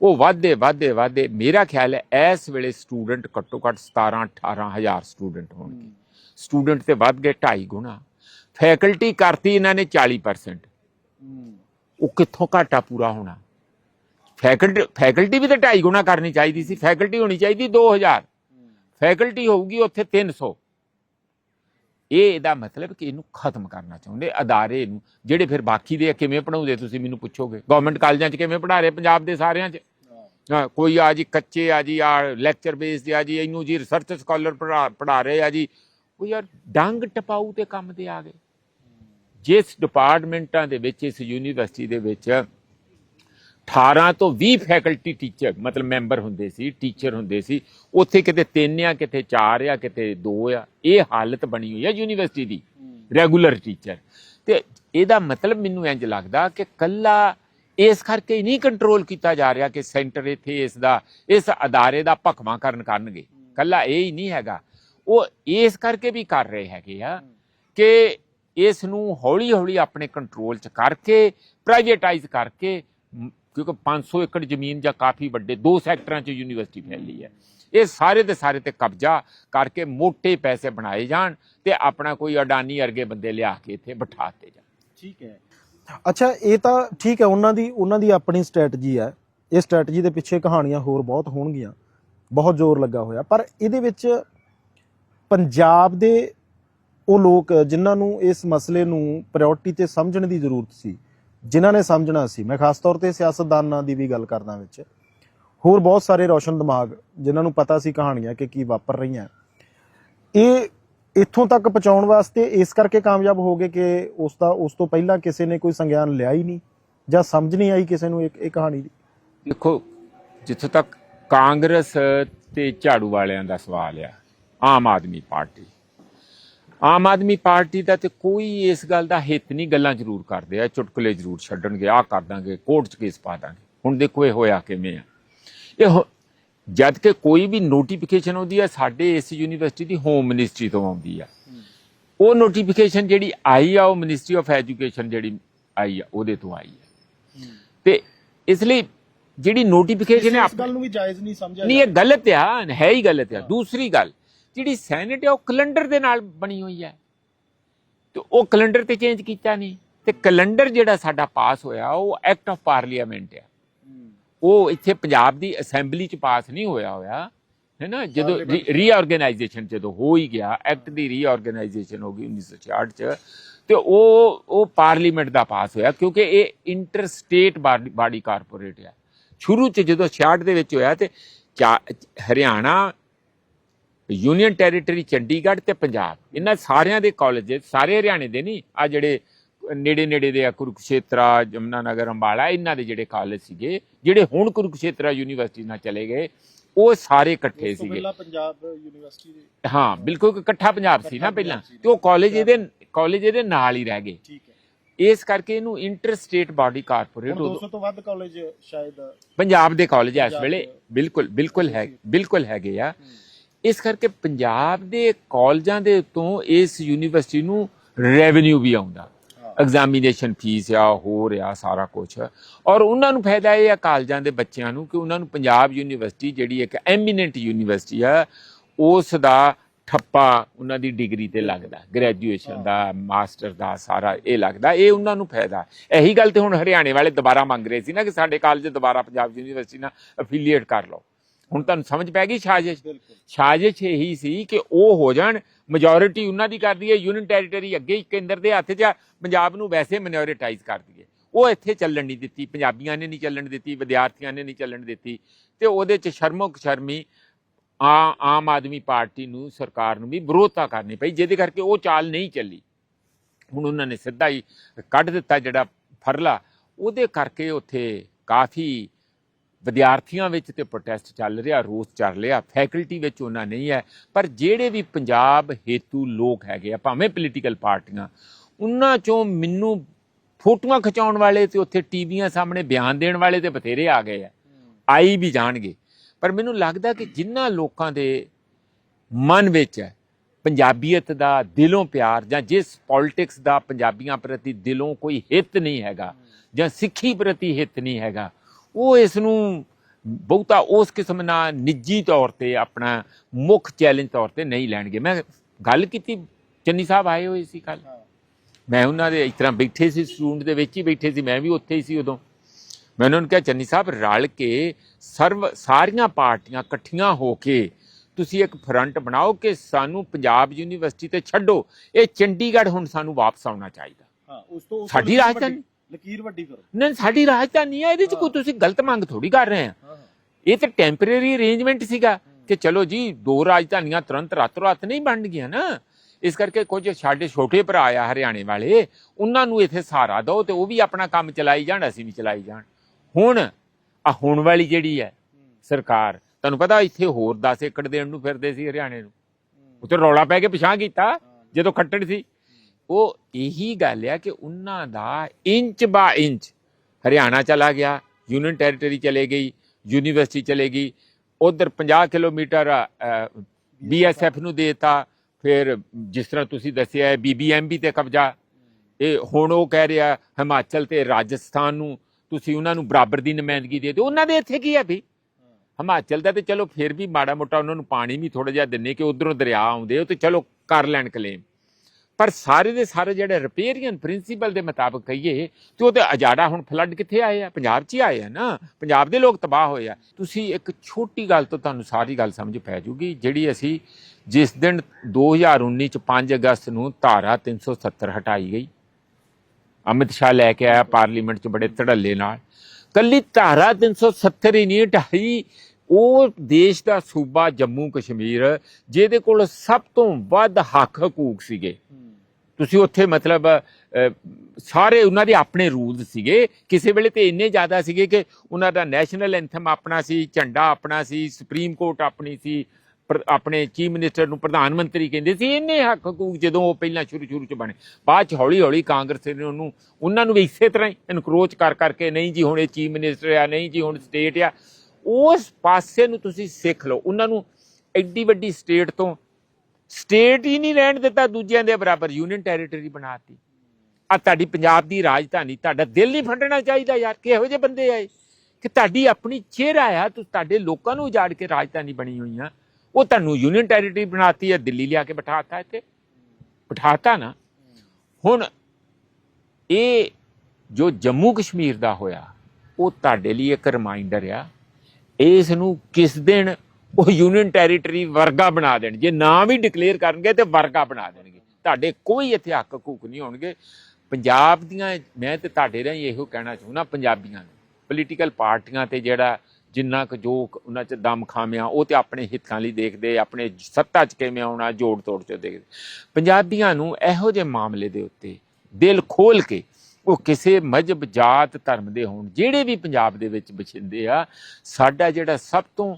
ਉਹ ਵਾਧੇ ਵਾਧੇ ਵਾਧੇ। ਮੇਰਾ ਖਿਆਲ ਹੈ ਇਸ ਵੇਲੇ ਸਟੂਡੈਂਟ ਘੱਟੋ ਘੱਟ 17 18 ਹਜ਼ਾਰ ਸਟੂਡੈਂਟ ਹੋਣਗੇ। ਸਟੂਡੈਂਟ ਤੇ ਵੱਧ ਗਏ 2.5 ਗੁਣਾ। ਫੈਕਲਟੀ ਕਰਤੀ ਇਹਨਾਂ ਨੇ 40% ਉਹ ਕਿੱਥੋਂ ਘਾਟਾ ਪੂਰਾ ਹੋਣਾ? ਫੈਕਲਟੀ ਫੈਕਲਟੀ ਵੀ ਤਾਂ 2.5 ਗੁਣਾ ਕਰਨੀ ਚਾਹੀਦੀ ਸੀ। ਫੈਕਲਟੀ ਹੋਣੀ ਚਾਹੀਦੀ 2000 ਫੈਕਲਟੀ ਹੋਊਗੀ ਉੱਥੇ 300 ਇਹ ਇਹਦਾ ਮਤਲਬ ਕਿ ਇਹਨੂੰ ਖਤਮ ਕਰਨਾ ਚਾਹੁੰਦੇ ਅਦਾਰੇ ਨੂੰ ਜਿਹੜੇ ਫਿਰ ਬਾਕੀ ਦੇ ਕਿਵੇਂ ਪੜਾਉਂਦੇ ਤੁਸੀਂ ਮੈਨੂੰ ਪੁੱਛੋਗੇ? ਗਵਰਨਮੈਂਟ ਕਾਲਜਾਂ 'ਚ ਕਿਵੇਂ ਪੜ੍ਹਾ ਰਹੇ ਪੰਜਾਬ ਦੇ ਸਾਰਿਆਂ 'ਚ? ਕੋਈ ਆ ਜੀ ਕੱਚੇ ਆ ਜੀ ਆ ਲੈਕਚਰ ਬੇਸਡ ਆ ਜੀ ਇਹਨੂੰ ਜੀ ਰਿਸਰਚ ਸਕਾਲਰ ਪੜ੍ਹਾ ਰਹੇ ਆ ਜੀ। ਉਹ ਯਾਰ ਡੰਗ ਟਪਾਊ ਤੇ ਕੰਮ ਤੇ ਆ ਗਏ। ਜਿਸ ਡਿਪਾਰਟਮੈਂਟਾਂ ਦੇ ਵਿੱਚ ਇਸ ਯੂਨੀਵਰਸਿਟੀ ਦੇ ਵਿੱਚ 18 ਤੋਂ 20 ਫੈਕਲਟੀ ਟੀਚਰ ਮਤਲਬ ਮੈਂਬਰ ਹੁੰਦੇ ਸੀ ਟੀਚਰ ਹੁੰਦੇ ਸੀ ਉੱਥੇ ਕਿਤੇ 3 ਆ ਕਿਤੇ 4 ਆ ਕਿਤੇ 2 ਆ ਇਹ ਹਾਲਤ ਬਣੀ ਹੋਈ ਹੈ ਯੂਨੀਵਰਸਿਟੀ ਦੀ ਰੈਗੂਲਰ ਟੀਚਰ ਤੇ ਇਹਦਾ ਮਤਲਬ ਮੈਨੂੰ ਇੰਜ ਲੱਗਦਾ ਕਿ ਕੱਲਾ ਇਸ ਕਰਕੇ ਨਹੀਂ ਕੰਟਰੋਲ ਕੀਤਾ ਜਾ ਰਿਹਾ ਕਿ ਸੈਂਟਰ ਇੱਥੇ ਇਸ ਦਾ ਇਸ ਅਦਾਰੇ ਦਾ ਭਖਵਾ ਕਰਨ ਕਰਨਗੇ। ਕੱਲਾ ਇਹ ਹੀ ਨਹੀਂ ਹੈਗਾ। ਉਹ ਇਸ ਕਰਕੇ ਵੀ ਕਰ ਰਹੇ ਹੈਗੇ ਆ ਕਿ ਇਸ ਨੂੰ ਹੌਲੀ ਹੌਲੀ ਆਪਣੇ ਕੰਟਰੋਲ 'ਚ ਕਰਕੇ ਪ੍ਰਾਈਵੇਟਾਈਜ਼ ਕਰਕੇ ਕਿਉਂਕਿ 500 ਏਕੜ ਜ਼ਮੀਨ ਜਾਂ ਕਾਫੀ ਵੱਡੇ ਦੋ ਸੈਕਟਰਾਂ 'ਚ ਯੂਨੀਵਰਸਿਟੀ ਫੈਲੀ ਹੈ। ਇਹ ਸਾਰੇ ਦੇ ਸਾਰੇ ਤੇ ਕਬਜ਼ਾ ਕਰਕੇ ਮੋٹے ਪੈਸੇ ਬਣਾਏ ਜਾਣ ਤੇ ਆਪਣਾ ਕੋਈ ਅਡਾਨੀ ਵਰਗੇ ਬੰਦੇ ਲਿਆ ਕੇ ਇੱਥੇ ਬਿਠਾਤੇ ਜਾਣ। ਠੀਕ ਹੈ। ਅੱਛਾ ਇਹ ਤਾਂ ਠੀਕ ਹੈ ਉਹਨਾਂ ਦੀ ਉਹਨਾਂ ਦੀ ਆਪਣੀ ਸਟ੍ਰੈਟਜੀ ਹੈ। ਇਹ ਸਟ੍ਰੈਟਜੀ ਦੇ ਪਿੱਛੇ ਕਹਾਣੀਆਂ ਹੋਰ ਬਹੁਤ ਹੋਣਗੀਆਂ। ਬਹੁਤ ਜ਼ੋਰ ਲੱਗਾ ਹੋਇਆ। ਪਰ ਇਹਦੇ ਵਿੱਚ ਪੰਜਾਬ ਦੇ ਉਹ ਲੋਕ ਜਿਨ੍ਹਾਂ ਨੂੰ ਇਸ ਮਸਲੇ ਨੂੰ ਪ੍ਰਾਇੋਰਟੀ ਤੇ ਸਮਝਣ ਦੀ ਜ਼ਰੂਰਤ ਸੀ ਜਿਨ੍ਹਾਂ ਨੇ ਸਮਝਣਾ ਸੀ, ਮੈਂ ਖਾਸ ਤੌਰ ਤੇ ਸਿਆਸਤਦਾਨਾਂ ਦੀ ਵੀ ਗੱਲ ਕਰਦਾ ਵਿੱਚ, ਹੋਰ ਬਹੁਤ ਸਾਰੇ ਰੌਸ਼ਨ ਦਿਮਾਗ ਜਿਨ੍ਹਾਂ ਨੂੰ ਪਤਾ ਸੀ ਕਹਾਣੀਆਂ ਕਿ ਕੀ ਵਾਪਰ ਰਹੀਆਂ। ਇਹ ਇੱਥੋਂ ਤੱਕ ਪਹੁੰਚਾਉਣ ਵਾਸਤੇ ਇਸ ਕਰਕੇ ਕਾਮਯਾਬ ਹੋ ਗਏ ਕਿ ਉਸ ਦਾ, ਉਸ ਤੋਂ ਪਹਿਲਾਂ ਕਿਸੇ ਨੇ ਕੋਈ ਸੰਗਿਆਨ ਲਿਆ ਹੀ ਨਹੀਂ, ਜਾਂ ਸਮਝ ਨਹੀਂ ਆਈ ਕਿਸੇ ਨੂੰ ਇੱਕ ਇਹ ਕਹਾਣੀ ਦੀ। ਦੇਖੋ, ਜਿੱਥੇ ਤੱਕ ਕਾਂਗਰਸ ਤੇ ਝਾੜੂ ਵਾਲਿਆਂ ਦਾ ਸਵਾਲ ਆ, ਆਮ ਆਦਮੀ ਪਾਰਟੀ ਆਮ ਆਦਮੀ ਪਾਰਟੀ ਦਾ ਤੇ ਕੋਈ ਇਸ ਗੱਲ ਦਾ ਹਿੱਤ ਨਹੀਂ ਗੱਲਾਂ ਜ਼ਰੂਰ ਕਰਦੇ ਆ ਚੁਟਕਲੇ ਜ਼ਰੂਰ ਛੱਡਣਗੇ ਆ ਕਰ ਦਾਂਗੇ ਕੋਰਟ 'ਚ ਕੇਸ ਪਾ ਦਾਂਗੇ। ਹੁਣ ਦੇਖੋ ਇਹ ਹੋਇਆ ਕਿਵੇਂ ਆ। ਇਹ ਜਦ ਕਿ ਕੋਈ ਵੀ ਨੋਟੀਫਿਕੇਸ਼ਨ ਆਉਂਦੀ ਆ ਸਾਡੇ ਇਸ ਯੂਨੀਵਰਸਿਟੀ ਦੀ ਹੋਮ ਮਿਨਿਸਟਰੀ ਤੋਂ ਆਉਂਦੀ ਆ। ਉਹ ਨੋਟੀਫਿਕੇਸ਼ਨ ਜਿਹੜੀ ਆਈ ਆ ਉਹ ਮਿਨਿਸਟਰੀ ਆਫ ਐਜੂਕੇਸ਼ਨ ਜਿਹੜੀ ਆਈ ਆ ਉਹਦੇ ਤੋਂ ਆਈ ਆ। ਤੇ ਇਸ ਲਈ ਜਿਹੜੀ ਨੋਟੀਫਿਕੇਸ਼ਨ ਹੈ ਗੱਲ ਨੂੰ ਵੀ ਜਾਇਜ਼ ਨਹੀਂ ਸਮਝਿਆ ਨਹੀਂ ਇਹ ਗਲਤ ਆ ਹੈ ਹੀ ਗਲਤ ਆ। ਦੂਸਰੀ ਗੱਲ ਜਿਹੜੀ ਸੈਨੇਟ ਹੈ ਉਹ ਕੈਲੰਡਰ ਦੇ ਨਾਲ ਬਣੀ ਹੋਈ ਹੈ। ਤੇ ਉਹ ਕੈਲੰਡਰ ਤੇ ਚੇਂਜ ਕੀਤਾ ਨਹੀਂ। ਤੇ ਕੈਲੰਡਰ ਜਿਹੜਾ ਸਾਡਾ ਪਾਸ ਹੋਇਆ ਉਹ ਐਕਟ ਆਫ ਪਾਰਲੀਮੈਂਟ ਆ। ਉਹ ਇੱਥੇ ਪੰਜਾਬ ਦੀ ਅਸੈਂਬਲੀ ਚ ਪਾਸ ਨਹੀਂ ਹੋਇਆ ਹੋਇਆ। ਹੈ ਨਾ? ਜਦੋਂ ਰੀਆਰਗੇਨਾਈਜੇਸ਼ਨ ਜਦੋਂ ਹੋ ਹੀ ਗਿਆ ਐਕਟ ਦੀ ਰੀਆਰਗੇਨਾਈਜੇਸ਼ਨ ਹੋ ਗਈ 1966 ਚ। ਤੇ ਉਹ ਉਹ ਪਾਰਲੀਮੈਂਟ ਦਾ ਪਾਸ ਹੋਇਆ ਕਿਉਂਕਿ ਇਹ ਇੰਟਰ ਸਟੇਟ ਬਾਡੀ ਕਾਰਪੋਰੇਟ ਆ। ਸ਼ੁਰੂ ਚ ਜਦੋਂ 66 ਦੇ ਵਿੱਚ ਹੋਇਆ ਤੇ ਹਰਿਆਣਾ ਯੂਨੀਅਨ ਟੈਰੀਟਰੀ ਚੰਡੀਗੜ੍ਹ ਤੇ ਪੰਜਾਬ ਇਹਨਾਂ ਸਾਰਿਆਂ ਦੇ ਕਾਲਜ ਸਾਰੇ ਹਰਿਆਣੇ ਦੇ ਨਹੀਂ ਆ ਜਿਹੜੇ ਨੇੜੇ ਨੇੜੇ ਦੇ ਆ ਕੁਰੂਕਸ਼ੇਤਰਾ ਜਮਨਾ ਨਗਰ ਅੰਬਾਲਾ ਇਹਨਾਂ ਦੇ ਜਿਹੜੇ ਕਾਲਜ ਸੀਗੇ ਜਿਹੜੇ ਹੁਣ ਕੁਰੂਕਸ਼ੇਤਰਾ ਯੂਨੀਵਰਸਿਟੀ ਨਾਲ ਚਲੇ ਗਏ ਉਹ ਸਾਰੇ ਇਕੱਠੇ ਸੀਗੇ। ਪੰਜਾਬ ਯੂਨੀਵਰਸਿਟੀ ਦੇ ਹਾਂ ਬਿਲਕੁਲ ਇੱਕ ਇਕੱਠਾ ਪੰਜਾਬ ਸੀ ਨਾ ਪਹਿਲਾਂ। ਤੇ ਉਹ ਕਾਲਜ ਇਹਦੇ ਕਾਲਜ ਇਹਦੇ ਨਾਲ ਹੀ ਰਹਿ ਗਏ। ਠੀਕ ਹੈ। ਇਸ ਕਰਕੇ ਇਹਨੂੰ ਇੰਟਰ ਸਟੇਟ ਬਾਡੀ ਕਾਰਪੋਰੇਟ ਤੋਂ ਵੱਧ ਕਾਲਜ ਸ਼ਾਇਦ ਪੰਜਾਬ ਦੇ ਕਾਲਜ ਇਸ ਵੇਲੇ। ਬਿਲਕੁਲ ਬਿਲਕੁਲ ਹੈ ਬਿਲਕੁਲ ਹੈਗੇ ਆ। ਇਸ ਕਰਕੇ ਪੰਜਾਬ ਦੇ ਕਾਲਜਾਂ ਦੇ ਉੱਤੋਂ ਇਸ ਯੂਨੀਵਰਸਿਟੀ ਨੂੰ ਰੈਵਨਿਊ ਵੀ ਆਉਂਦਾ। ਐਗਜ਼ਾਮੀਨੇਸ਼ਨ ਫੀਸ ਆ ਹੋਰ ਆ ਸਾਰਾ ਕੁਝ ਔਰ ਉਹਨਾਂ ਨੂੰ ਫਾਇਦਾ ਇਹ ਆ ਕਾਲਜਾਂ ਦੇ ਬੱਚਿਆਂ ਨੂੰ ਕਿ ਉਹਨਾਂ ਨੂੰ ਪੰਜਾਬ ਯੂਨੀਵਰਸਿਟੀ ਜਿਹੜੀ ਇੱਕ ਐਮੀਨੈਂਟ ਯੂਨੀਵਰਸਿਟੀ ਆ ਉਸ ਦਾ ਠੱਪਾ ਉਹਨਾਂ ਦੀ ਡਿਗਰੀ ਤੇ ਲੱਗਦਾ। ਗ੍ਰੈਜੂਏਸ਼ਨ ਦਾ ਮਾਸਟਰ ਦਾ ਸਾਰਾ ਇਹ ਲੱਗਦਾ। ਇਹ ਉਹਨਾਂ ਨੂੰ ਫਾਇਦਾ। ਇਹੀ ਗੱਲ ਤੇ ਹੁਣ ਹਰਿਆਣੇ ਵਾਲੇ ਦੁਬਾਰਾ ਮੰਗ ਰਹੇ ਸੀ ਨਾ ਕਿ ਸਾਡੇ ਕਾਲਜ ਦੁਬਾਰਾ ਪੰਜਾਬ ਯੂਨੀਵਰਸਿਟੀ ਨਾਲ ਅਫੀਲੀਏਟ ਕਰ ਲਓ। ਹੁਣ ਤੁਹਾਨੂੰ ਸਮਝ ਪੈ ਗਈ ਸਾਜ਼ਿਸ਼? ਸਾਜ਼ਿਸ਼ ਇਹੀ ਸੀ ਕਿ ਉਹ ਹੋ ਜਾਣ ਮੈਜੋਰਿਟੀ ਉਹਨਾਂ ਦੀ ਕਰਦੀ ਹੈ ਯੂਨੀਅਨ ਟੈਰੀਟਰੀ ਅੱਗੇ ਹੀ ਕੇਂਦਰ ਦੇ ਹੱਥ 'ਚ ਆ, ਪੰਜਾਬ ਨੂੰ ਵੈਸੇ ਮਿਨੋਰਿਟਾਈਜ਼ ਕਰ ਦਈਏ। ਉਹ ਇੱਥੇ ਚੱਲਣ ਨਹੀਂ ਦਿੱਤੀ ਪੰਜਾਬੀਆਂ ਨੇ ਨਹੀਂ ਚੱਲਣ ਦਿੱਤੀ ਵਿਦਿਆਰਥੀਆਂ ਨੇ ਨਹੀਂ ਚੱਲਣ ਦਿੱਤੀ ਤੇ ਉਹਦੇ 'ਚ ਸ਼ਰਮੋ ਸ਼ਰਮੀ ਆ ਆਮ ਆਦਮੀ ਪਾਰਟੀ ਨੂੰ ਸਰਕਾਰ ਨੂੰ ਵੀ ਵਿਰੋਧਤਾ ਕਰਨੀ ਪਈ ਜਿਹਦੇ ਕਰਕੇ ਉਹ ਚਾਲ ਨਹੀਂ ਚੱਲੀ। ਹੁਣ ਉਹਨਾਂ ਨੇ ਸਿੱਧਾ ਹੀ ਕੱਢ ਦਿੱਤਾ ਜਿਹੜਾ ਫਰਲਾ ਉਹਦੇ ਕਰਕੇ ਉੱਥੇ ਕਾਫੀ ਵਿਦਿਆਰਥੀਆਂ ਵਿੱਚ ਤੇ ਪ੍ਰੋਟੈਸਟ ਚੱਲ ਰਿਹਾ, ਰੋਸ ਚੱਲ ਰਿਹਾ ਫੈਕਲਟੀ ਵਿੱਚ ਉਹਨਾਂ ਨਹੀਂ ਹੈ, ਪਰ ਜਿਹੜੇ ਵੀ ਪੰਜਾਬ ਹੇਤੂ ਲੋਕ ਹੈਗੇ ਆ, ਭਾਵੇਂ ਪੋਲੀਟੀਕਲ ਪਾਰਟੀਆਂ, ਉਹਨਾਂ ਚੋਂ ਮੈਨੂੰ ਫੋਟੋਆਂ ਖਿਚਾਉਣ ਵਾਲੇ ਤੇ ਉੱਥੇ ਟੀਵੀਆਂ ਸਾਹਮਣੇ ਬਿਆਨ ਦੇਣ ਵਾਲੇ ਤੇ ਬਥੇਰੇ ਆ ਗਏ ਆ। ਆਈ ਵੀ ਜਾਣਗੇ। ਪਰ ਮੈਨੂੰ ਲੱਗਦਾ ਕਿ ਜਿਨ੍ਹਾਂ ਲੋਕਾਂ ਦੇ ਮਨ ਵਿੱਚ ਹੈ, ਪੰਜਾਬੀਅਤ ਦਾ ਦਿਲੋਂ ਪਿਆਰ ਜਾਂ ਜਿਸ ਪੋਲਿਟਿਕਸ ਦਾ ਪੰਜਾਬੀਆਂ ਪ੍ਰਤੀ ਦਿਲੋਂ ਕੋਈ ਹਿੱਤ ਨਹੀਂ ਹੈਗਾ ਜਾਂ ਸਿੱਖੀ ਪ੍ਰਤੀ ਹਿੱਤ ਨਹੀਂ ਹੈਗਾ ਉਹ ਇਸ ਨੂੰ ਬਹੁਤਾ ਉਸ ਕਿਸਮ ਨਾਲ ਨਿੱਜੀ ਤੌਰ ਤੇ ਆਪਣਾ ਮੁੱਖ ਚੈਲੰਜ ਤੌਰ ਤੇ ਨਹੀਂ ਲੈਣਗੇ। ਮੈਂ ਗੱਲ ਕੀਤੀ ਚੰਨੀ ਸਾਹਿਬ ਆਏ ਹੋਏ ਸੀ ਕੱਲ ਮੈਂ ਉਹਨਾਂ ਦੇ ਇਸ ਤਰ੍ਹਾਂ ਬੈਠੇ ਸੀ ਸਟੂਡੈਂਟ ਦੇ ਵਿੱਚ ਹੀ ਬੈਠੇ ਸੀ ਮੈਂ ਵੀ ਉੱਥੇ ਹੀ ਸੀ ਉਦੋਂ। ਮੈਂ ਉਹਨਾਂ ਨੂੰ ਕਿਹਾ ਚੰਨੀ ਸਾਹਿਬ ਰਲ ਕੇ ਸਰਵ ਸਾਰੀਆਂ ਪਾਰਟੀਆਂ ਇਕੱਠੀਆਂ ਹੋ ਕੇ ਤੁਸੀਂ ਇੱਕ ਫਰੰਟ ਬਣਾਓ ਕਿ ਸਾਨੂੰ ਪੰਜਾਬ ਯੂਨੀਵਰਸਿਟੀ ਤੇ ਛੱਡੋ। ਇਹ ਚੰਡੀਗੜ੍ਹ ਹੁਣ ਸਾਨੂੰ ਵਾਪਸ ਆਉਣਾ ਚਾਹੀਦਾ। ਹਾਂ ਉਸ ਤੋਂ ਸਾਡੀ ਰਾਜਧਾਨੀ- ਲਕੀਰ ਵੱਡੀ ਕਰੋ। ਨਹੀਂ ਸਾਡੀ ਰਾਜਧਾਨੀ ਹੈ ਇਹਦੇ ਚ ਕੋਈ ਤੁਸੀਂ ਗਲਤ ਮੰਗ ਥੋੜੀ ਕਰ ਰਹੇ ਆ। ਹਾਂ ਇਹ ਤਾਂ ਟੈਂਪਰੇਰੀ ਅਰੇਂਜਮੈਂਟ ਸੀਗਾ ਕਿ ਚਲੋ ਜੀ ਦੋ ਰਾਜਧਾਨੀਆਂ ਤੁਰੰਤ ਰਾਤੋਂ ਰਾਤ ਨਹੀਂ ਬਣ ਗਈਆਂ ਨਾ। ਇਸ ਕਰਕੇ ਕੁਝ ਸਾਡੇ ਛੋਟੇ ਭਰਾ ਆ ਹਰਿਆਣੇ ਵਾਲੇ ਉਹਨਾਂ ਨੂੰ ਇੱਥੇ ਸਹਾਰਾ ਦਿਓ ਤੇ ਉਹ ਵੀ ਆਪਣਾ ਕੰਮ ਚਲਾਈ ਜਾਣ ਅਸੀਂ ਵੀ ਚਲਾਈ ਜਾਣ। ਹੁਣ ਆ ਹੁਣ ਵਾਲੀ ਜਿਹੜੀ ਹੈ ਸਰਕਾਰ ਤੁਹਾਨੂੰ ਪਤਾ ਇੱਥੇ ਹੋਰ 10 ਏਕੜ ਦੇਣ ਨੂੰ ਫਿਰਦੇ ਸੀ ਹਰਿਆਣੇ ਨੂੰ। ਉੱਥੇ ਰੌਲਾ ਪੈ ਕੇ ਪਿਛਾਂ ਕੀਤਾ ਜਦੋਂ ਖੱਟੜ ਸੀ। ਉਹ ਇਹੀ ਗੱਲ ਆ ਕਿ ਉਹਨਾਂ ਦਾ ਇੰਚ ਬਾ ਇੰਚ ਹਰਿਆਣਾ ਚਲਾ ਗਿਆ ਯੂਨੀਅਨ ਟੈਰੀਟਰੀ ਚਲੇ ਗਈ ਯੂਨੀਵਰਸਿਟੀ ਚਲੇ ਗਈ, ਉਧਰ 50 ਕਿਲੋਮੀਟਰ ਬੀਐਸਐਫ ਨੂੰ ਦੇਤਾ, ਫਿਰ ਜਿਸ ਤਰ੍ਹਾਂ ਤੁਸੀਂ ਦੱਸਿਆ ਹੈ ਬੀਬੀਐਮਬੀ ਤੇ ਕਬਜ਼ਾ, ਇਹ ਹੁਣ ਉਹ ਕਹਿ ਰਿਹਾ ਹਿਮਾਚਲ ਤੇ ਰਾਜਸਥਾਨ ਨੂੰ ਤੁਸੀਂ ਉਹਨਾਂ ਨੂੰ ਬਰਾਬਰ ਦੀ ਨੁਮਾਇੰਦਗੀ ਦੇ ਦਿਓ, ਉਹਨਾਂ ਦੇ ਇੱਥੇ ਕੀ ਹੈ ਵੀ? ਹਿਮਾਚਲ ਦਾ ਤੇ ਚਲੋ ਫਿਰ ਵੀ ਮਾੜਾ ਮੋਟਾ ਉਹਨਾਂ ਨੂੰ ਪਾਣੀ ਵੀ ਥੋੜਾ ਜਿਹਾ ਦਿੰਨੇ ਕਿ ਉਧਰੋਂ ਦਰਿਆ ਆਉਂਦੇ, ਉਹ ਤੇ ਚਲੋ ਕਰ ਲੈਣ ਕਲੇਮ ਪਰ ਸਾਰੇ ਦੇ ਸਾਰੇ ਜਿਹੜੇ ਰਿਪੇਰੀਅਨ ਪ੍ਰਿੰਸੀਪਲ ਦੇ ਮੁਤਾਬਕ ਕਹੀਏ, ਤੇ ਉਹ ਤੇ ਅਜਾੜਾ ਹੁਣ ਫਲੱਡ ਕਿੱਥੇ ਆਏ ਆ? ਪੰਜਾਬ 'ਚ ਹੀ ਆਏ ਆ ਨਾ। ਪੰਜਾਬ ਦੇ ਲੋਕ ਤਬਾਹ ਹੋਏ ਆ। ਤੁਸੀਂ ਇੱਕ ਛੋਟੀ ਗੱਲ ਤੋਂ ਤੁਹਾਨੂੰ ਸਾਰੀ ਗੱਲ ਸਮਝ ਪੈ ਜੂਗੀ, ਜਿਹੜੀ ਅਸੀਂ ਜਿਸ ਦਿਨ 2019 ਚ 5 ਅਗਸਤ ਨੂੰ ਧਾਰਾ 370 ਹਟਾਈ ਗਈ। ਅਮਿਤ ਸ਼ਾਹ ਲੈ ਕੇ ਆਇਆ ਪਾਰਲੀਮੈਂਟ 'ਚ ਬੜੇ ਧੜੱਲੇ ਨਾਲ। ਕੱਲੀ ਧਾਰਾ 370 ਹੀ ਨਹੀਂ ਹਟਾਈ ਉਹ ਦੇਸ਼ ਦਾ ਸੂਬਾ ਜੰਮੂ ਕਸ਼ਮੀਰ, ਜਿਹਦੇ ਕੋਲ ਸਭ ਤੋਂ ਵੱਧ ਹੱਕ ਹਕੂਕ ਸੀਗੇ। ਤੁਸੀਂ ਉੱਥੇ ਮਤਲਬ ਸਾਰੇ ਉਹਨਾਂ ਦੇ ਆਪਣੇ ਰੂਲ ਸੀਗੇ। ਕਿਸੇ ਵੇਲੇ ਤੇ ਇੰਨੇ ਜ਼ਿਆਦਾ ਸੀਗੇ ਕਿ ਉਹਨਾਂ ਦਾ ਨੈਸ਼ਨਲ ਐਂਥਮ ਆਪਣਾ ਸੀ, ਝੰਡਾ ਆਪਣਾ ਸੀ, ਸੁਪਰੀਮ ਕੋਰਟ ਆਪਣੀ ਸੀ, ਪ੍ਰ- ਆਪਣੇ ਚੀਫ ਮਿਨਿਸਟਰ ਨੂੰ ਪ੍ਰਧਾਨ ਮੰਤਰੀ ਕਹਿੰਦੇ ਸੀ। ਇੰਨੇ ਹੱਕ ਹਕੂਕ ਜਦੋਂ ਉਹ ਪਹਿਲਾਂ ਸ਼ੁਰੂ ਸ਼ੁਰੂ ਚ ਬਣੇ। ਬਾਅਦ ਚ ਹੌਲੀ ਹੌਲੀ ਕਾਂਗਰਸ ਨੇ ਉਹਨੂੰ, ਉਹਨਾਂ ਨੂੰ ਵੀ ਇਸੇ ਤਰ੍ਹਾਂ ਹੀ ਇਨਕਰੋਚ ਕਰ ਕਰਕੇ, ਨਹੀਂ ਜੀ ਹੁਣ ਇਹ ਚੀਫ ਮਿਨਿਸਟਰ ਆ, ਨਹੀਂ ਜੀ ਹੁਣ ਸਟੇਟ ਆ। ਉਸ ਪਾਸੇ ਨੂੰ ਤੁਸੀਂ ਸਿੱਖ ਲਓ। ਉਹਨਾਂ ਨੂੰ ਐਡੀ ਵੱਡੀ ਸਟੇਟ ਤੋਂ ਸਟੇਟ ਹੀ ਨਹੀਂ ਰਹਿਣ ਦਿੱਤਾ, ਦੂਜਿਆਂ ਦੇ ਬਰਾਬਰ ਯੂਨੀਅਨ ਟੈਰੀਟਰੀ ਬਣਾਤੀ। ਆ ਤੁਹਾਡੀ ਪੰਜਾਬ ਦੀ ਰਾਜਧਾਨੀ, ਤੁਹਾਡਾ ਦਿਲ ਨਹੀਂ ਫੰਡਣਾ ਚਾਹੀਦਾ ਯਾਰ, ਕਿਹੋ ਜਿਹੇ ਬੰਦੇ ਆਏ? ਕਿ ਤੁਹਾਡੀ ਆਪਣੀ ਚਿਹਰਾ ਆ, ਤੁਸੀਂ ਤੁਹਾਡੇ ਲੋਕਾਂ ਨੂੰ ਉਜਾੜ ਕੇ ਰਾਜਧਾਨੀ ਬਣੀ ਹੋਈ ਆ। ਉਹ ਤੁਹਾਨੂੰ ਯੂਨੀਅਨ ਟੈਰੀਟਰੀ ਬਣਾਤੀ ਹੈ ਦਿੱਲੀ ਲਿਆ ਕੇ ਬਿਠਾਤਾ ਇੱਥੇ। ਬਿਠਾਤਾ ਨਾ। ਹੁਣ ਇਹ ਜੋ ਜੰਮੂ ਕਸ਼ਮੀਰ ਦਾ ਹੋਇਆ, ਉਹ ਤੁਹਾਡੇ ਲਈ ਇੱਕ ਰਿਮਾਈਂਡਰ ਆ। ਇਸ ਨੂੰ ਕਿਸ ਦਿਨ ਉਹ ਯੂਨੀਅਨ ਟੈਰੀਟਰੀ ਵਰਗਾ ਬਣਾ ਦੇਣ ਜੇ ਨਾਂ ਵੀ ਡਿਕਲੇਅਰ ਕਰਨਗੇ ਤੇ ਵਰਗਾ ਬਣਾ ਦੇਣਗੇ। ਤੁਹਾਡੇ ਕੋਈ ਇੱਥੇ ਹੱਕ ਹਕੂਕ ਨਹੀਂ ਹੋਣਗੇ। ਪੰਜਾਬ ਦੀਆਂ, ਮੈਂ ਤੇ ਤੁਹਾਡੇ ਰਾਹੀਂ ਇਹੋ ਕਹਿਣਾ ਚਾਹੁੰਦਾ ਪੰਜਾਬੀਆਂ ਨੂੰ। ਪੋਲੀਟੀਕਲ ਪਾਰਟੀਆਂ ਤੇ ਜਿਹੜਾ ਜਿੰਨਾ ਕੁ ਜੋ ਉਹਨਾਂ ਚ ਦਮ ਖਾਮਿਆ, ਉਹ ਤੇ ਆਪਣੇ ਹਿੱਤਾਂ ਲਈ ਦੇਖਦੇ, ਆਪਣੇ ਸੱਤਾ ਚ ਕਿਵੇਂ ਆਉਣਾ ਜੋੜ ਤੋੜ ਚ ਦੇਖਦੇ। ਪੰਜਾਬੀਆਂ ਨੂੰ ਇਹੋ ਜਿਹੇ ਮਾਮਲੇ ਦੇ ਉੱਤੇ ਦਿਲ ਖੋਲ ਕੇ ਉਹ ਕਿਸੇ ਮਜਬ ਜਾਤ ਧਰਮ ਦੇ ਹੋਣ, ਜਿਹੜੇ ਵੀ ਪੰਜਾਬ ਦੇ ਵਿੱਚ ਵਸਿੰਦੇ ਆ, ਸਾਡਾ ਜਿਹੜਾ ਸਭ ਤੋਂ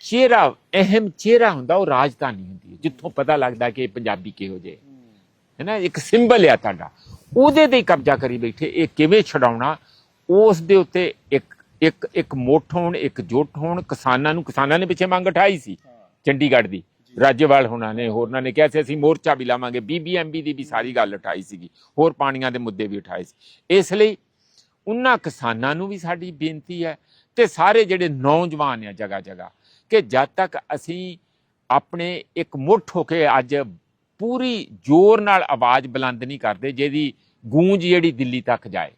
ਚਿਹਰਾ, ਅਹਿਮ ਚਿਹਰਾ ਹੁੰਦਾ, ਉਹ ਰਾਜਧਾਨੀ ਹੁੰਦੀ ਹੈ। ਜਿੱਥੋਂ ਪਤਾ ਲੱਗਦਾ ਕਿ ਇਹ ਪੰਜਾਬੀ ਕਿਹੋ ਜਿਹੇ ਹੈ ਨਾ, ਇੱਕ ਸਿੰਬਲ ਆ ਤੁਹਾਡਾ। ਉਹਦੇ ਤੇ ਕਬਜ਼ਾ ਕਰੀ ਬੈਠੇ, ਇਹ ਕਿਵੇਂ ਛਡਾਉਣਾ, ਉਸ ਦੇ ਉੱਤੇ ਇੱਕ ਇੱਕ ਇੱਕ ਮੁੱਠ ਹੋਣ, ਇੱਕ ਜੁੱਟ ਹੋਣ, ਕਿਸਾਨਾਂ ਨੂੰ, ਕਿਸਾਨਾਂ ਨੇ ਪਿੱਛੇ ਮੰਗ ਉਠਾਈ ਸੀ, ਚੰਡੀਗੜ੍ਹ ਦੀ। ਰਾਜੇਵਾਲ ਹੋਣਾ ਨੇ ਹੋਰਨਾਂ ਨੇ ਕਿਹਾ ਸੀ, ਅਸੀਂ ਮੋਰਚਾ ਵੀ ਲਾਵਾਂਗੇ। ਬੀਬੀਐਮਬੀ ਦੀ ਵੀ ਸਾਰੀ ਗੱਲ ਉਠਾਈ ਸੀਗੀ। ਹੋਰ ਪਾਣੀਆਂ ਦੇ ਮੁੱਦੇ ਵੀ ਉਠਾਏ ਸੀ। ਇਸ ਲਈ ਉਹਨਾਂ ਕਿਸਾਨਾਂ ਨੂੰ ਵੀ ਸਾਡੀ ਬੇਨਤੀ ਹੈ ਤੇ ਸਾਰੇ ਜਿਹੜੇ ਨੌਜਵਾਨ ਆ ਜਗ੍ਹਾ ਜਗ੍ਹਾ ਕਿ ਜਦ ਤੱਕ ਅਸੀਂ ਆਪਣੇ ਇੱਕ ਮੁੱਠ ਹੋ ਕੇ ਅੱਜ ਪੂਰੀ ਜ਼ੋਰ ਨਾਲ ਆਵਾਜ਼ ਬੁਲੰਦ ਨਹੀਂ ਕਰਦੇ, ਜਿਹਦੀ ਗੂੰਜ ਜਿਹੜੀ ਦਿੱਲੀ ਤੱਕ ਜਾਏ,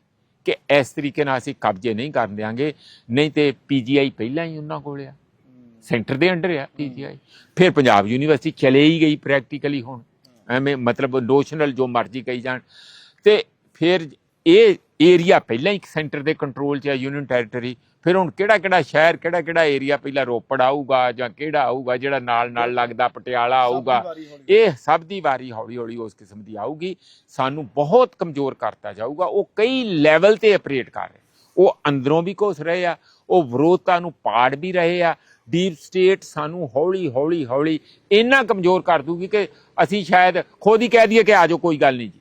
ਕਿ ਇਸ ਤਰੀਕੇ ਨਾਲ ਅਸੀਂ ਕਬਜ਼ੇ ਨਹੀਂ ਕਰਨ ਦਿਆਂਗੇ। ਨਹੀਂ ਤੇ ਪੀਜੀਆਈ ਪਹਿਲਾਂ ਹੀ ਉਹਨਾਂ ਕੋਲ ਆ। ਸੈਂਟਰ ਦੇ ਅੰਡਰ ਆ ਪੀਜੀਆਈ। ਫਿਰ ਪੰਜਾਬ ਯੂਨੀਵਰਸਿਟੀ ਚਲੇ ਹੀ ਗਈ ਪ੍ਰੈਕਟੀਕਲੀ ਹੁਣ। ਐਵੇਂ ਮਤਲਬ ਨੋਸ਼ਨਲ ਜੋ ਮਰਜ਼ੀ ਕਹੀ ਜਾਣ। ਤੇ ਫਿਰ ਇਹ ਏਰੀਆ ਪਹਿਲਾਂ ਹੀ ਸੈਂਟਰ ਦੇ ਕੰਟਰੋਲ 'ਚ ਹੈ ਯੂਨੀਅਨ ਟੈਰੀਟਰੀ ਫਿਰ ਹੁਣ ਕਿਹੜਾ ਕਿਹੜਾ ਸ਼ਹਿਰ ਕਿਹੜਾ ਕਿਹੜਾ ਏਰੀਆ ਪਹਿਲਾਂ ਰੋਪੜ ਆਊਗਾ ਜਾਂ ਕਿਹੜਾ ਆਊਗਾ ਜਿਹੜਾ ਨਾਲ ਨਾਲ ਲੱਗਦਾ ਪਟਿਆਲਾ ਆਊਗਾ। ਇਹ ਸਭ ਦੀ ਵਾਰੀ ਹੌਲੀ ਹੌਲੀ ਉਸ ਕਿਸਮ ਦੀ ਆਊਗੀ। ਸਾਨੂੰ ਬਹੁਤ ਕਮਜ਼ੋਰ ਕਰਤਾ ਜਾਊਗਾ। ਉਹ ਕਈ ਲੈਵਲ ਤੇ ਆਪਰੇਟ ਕਰ ਰਹੇ। ਉਹ ਅੰਦਰੋਂ ਵੀ ਘੁਸ ਰਹੇ ਆ। ਉਹ ਵਿਰੋਧਤਾ ਨੂੰ ਪਾੜ ਵੀ ਰਹੇ ਆ। ਡੀਪ ਸਟੇਟ ਸਾਨੂੰ ਹੌਲੀ ਹੌਲੀ ਹੌਲੀ ਇੰਨਾ ਕਮਜ਼ੋਰ ਕਰ ਦੂਗੀ ਕਿ ਅਸੀਂ ਸ਼ਾਇਦ ਖੁਦ ਹੀ ਕਹਿ ਦਈਏ ਕਿ ਆਜੋ ਕੋਈ ਗੱਲ ਨਹੀਂ ਜੀ।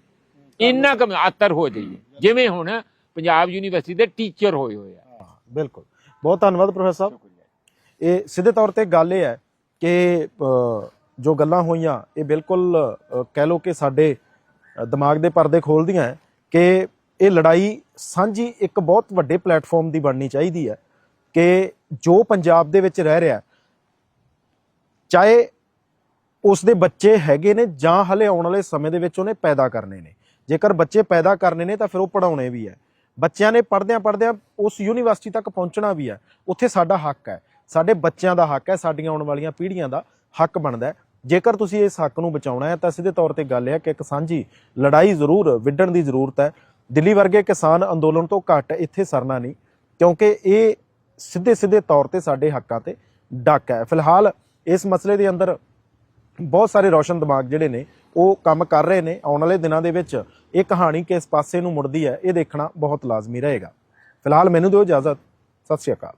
ਇੰਨਾ ਕਮ ਆਤਰ ਹੋ ਜਾਈਏ। ਜਿਵੇਂ ਹੁਣ ਪੰਜਾਬ ਯੂਨੀਵਰਸਿਟੀ ਦੇ ਟੀਚਰ ਹੋਏ ਹੋਏ ਆ। ਬਿਲਕੁਲ। ਬਹੁਤ ਧੰਨਵਾਦ ਪ੍ਰੋਫੈਸਰ ਸਾਹਿਬ। ਇਹ ਸਿੱਧੇ ਤੌਰ ਤੇ ਗੱਲ ਇਹ ਹੈ ਕਿ ਜੋ ਗੱਲਾਂ ਹੋਈਆਂ, ਇਹ ਬਿਲਕੁਲ ਕਹਿ ਲੋ ਕਿ ਸਾਡੇ ਦਿਮਾਗ ਦੇ ਪਰਦੇ ਖੋਲਦੀਆਂ ਹੈ ਕਿ ਇਹ ਲੜਾਈ ਸਾਂਝੀ ਇੱਕ ਬਹੁਤ ਵੱਡੇ ਪਲੇਟਫਾਰਮ ਦੀ ਬਣਨੀ ਚਾਹੀਦੀ ਹੈ ਕਿ ਜੋ ਪੰਜਾਬ ਦੇ ਵਿੱਚ ਰਹਿ ਰਿਹਾ ਚਾਹੇ ਉਸ ਦੇ ਬੱਚੇ ਹੈਗੇ ਨੇ ਜਾਂ ਹਲੇ ਆਉਣ ਵਾਲੇ ਸਮੇਂ ਦੇ ਵਿੱਚ ਉਹਨੇ ਪੈਦਾ ਕਰਨੇ ਨੇ। ਜੇਕਰ ਬੱਚੇ ਪੈਦਾ ਕਰਨੇ ਨੇ ਤਾਂ ਫਿਰ ਉਹ ਪੜਾਉਣੇ ਵੀ ਹੈ। ਬੱਚਿਆਂ ਨੇ ਪੜਦਿਆਂ ਪੜਦਿਆਂ ਉਸ ਯੂਨੀਵਰਸਿਟੀ ਤੱਕ ਪਹੁੰਚਣਾ ਵੀ ਹੈ। ਉੱਥੇ ਸਾਡਾ ਹੱਕ ਹੈ। ਸਾਡੇ ਬੱਚਿਆਂ ਦਾ ਹੱਕ ਹੈ, ਸਾਡੀਆਂ ਆਉਣ ਵਾਲੀਆਂ ਪੀੜ੍ਹੀਆਂ ਦਾ ਹੱਕ ਬਣਦਾ ਜੇਕਰ ਤੁਸੀਂ ਇਸ ਹੱਕ ਨੂੰ ਬਚਾਉਣਾ ਹੈ ਤਾਂ ਸਿੱਧੇ ਤੌਰ ਤੇ ਗੱਲ ਹੈ ਕਿ ਇੱਕ ਸਾਂਝੀ ਲੜਾਈ ਜ਼ਰੂਰ ਵਿੱਢਣ ਦੀ ਜ਼ਰੂਰਤ ਹੈ। ਦਿੱਲੀ ਵਰਗੇ ਕਿਸਾਨ ਅੰਦੋਲਨ ਤੋਂ ਘੱਟ ਇੱਥੇ ਸਰਨਾ ਨਹੀਂ, ਕਿਉਂਕਿ ਇਹ ਸਿੱਧੇ ਸਿੱਧੇ ਤੌਰ ਤੇ ਸਾਡੇ ਹੱਕਾਂ ਤੇ ਡੱਕ ਹੈ। ਫਿਲਹਾਲ ਇਸ ਮਸਲੇ ਦੇ ਅੰਦਰ ਬਹੁਤ ਸਾਰੇ ਰੌਸ਼ਨ ਦਿਮਾਗ ਜਿਹੜੇ ਨੇ, ਉਹ ਕੰਮ ਕਰ ਰਹੇ ਨੇ। ਆਉਣ ਵਾਲੇ ਦਿਨਾਂ ਦੇ ਵਿੱਚ ਇਹ ਕਹਾਣੀ ਕਿਸ ਪਾਸੇ ਨੂੰ ਮੁੜਦੀ ਹੈ, ਇਹ ਦੇਖਣਾ ਬਹੁਤ ਲਾਜ਼ਮੀ ਰਹੇਗਾ। ਫਿਲਹਾਲ ਮੈਨੂੰ ਦਿਓ ਇਜਾਜ਼ਤ। ਸਤਿ ਸ਼੍ਰੀ ਅਕਾਲ।